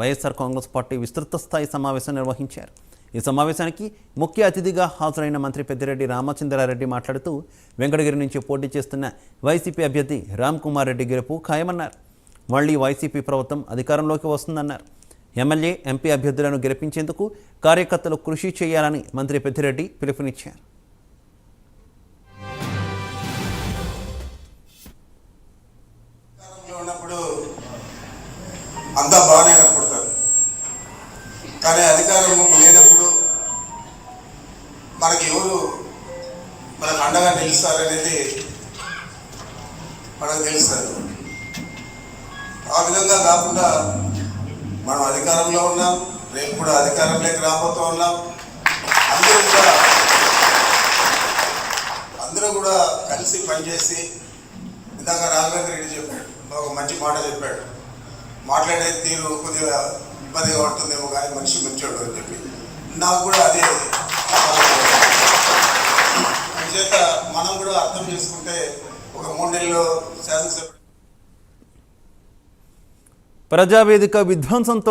YSR Congress party విస్తృత స్థాయి సమావేశం నిర్వహించారు. ఈ సమావేశానికి ముఖ్య అతిథిగా హాజరైన మంత్రి పెద్దిరెడ్డి రామచంద్రారెడ్డి మాట్లాడుతూ వెంకటగిరి నుంచి పోటీ చేస్తున్న వైసీపీ అభ్యర్థి రామ్ కుమార్ రెడ్డి గెలుపు ఖాయమన్నారు. మళ్ళీ వైసీపీ ప్రభుత్వం అధికారంలోకి వస్తుందన్నారు. ఎమ్మెల్యే ఎంపీ అభ్యర్థులను గెలిపించేందుకు కార్యకర్తలు కృషి చేయాలని మంత్రి పెద్దిరెడ్డి పిలుపునిచ్చారు. అంతా కానీ అధికారం లేనప్పుడు మనకి ఎవరు మనకు అండగా నిలుస్తారనేది మనకు తెలుస్తారు ఆ విధంగా కాకుండా మనం అధికారంలో ఉన్నాం రేపు కూడా అధికారంలోకి రాబోతూ ఉన్నాం. అందరూ కూడా అందరూ కూడా కలిసి పనిచేసి ఇందాక రాఘవేంద్ర రెడ్డి చెప్పాడు ఒక మంచి మాట చెప్పాడు. మాట్లాడే తీరు కొద్దిగా ఇబ్బందిగా ఉంటుందేమో కానీ మనిషి మంచోడు అని చెప్పి. నాకు కూడా అదే చేత మనం కూడా అర్థం చేసుకుంటే ఒక మూడు నెలలు శాసనసభ ప్రజావేదిక విధ్వంసంతో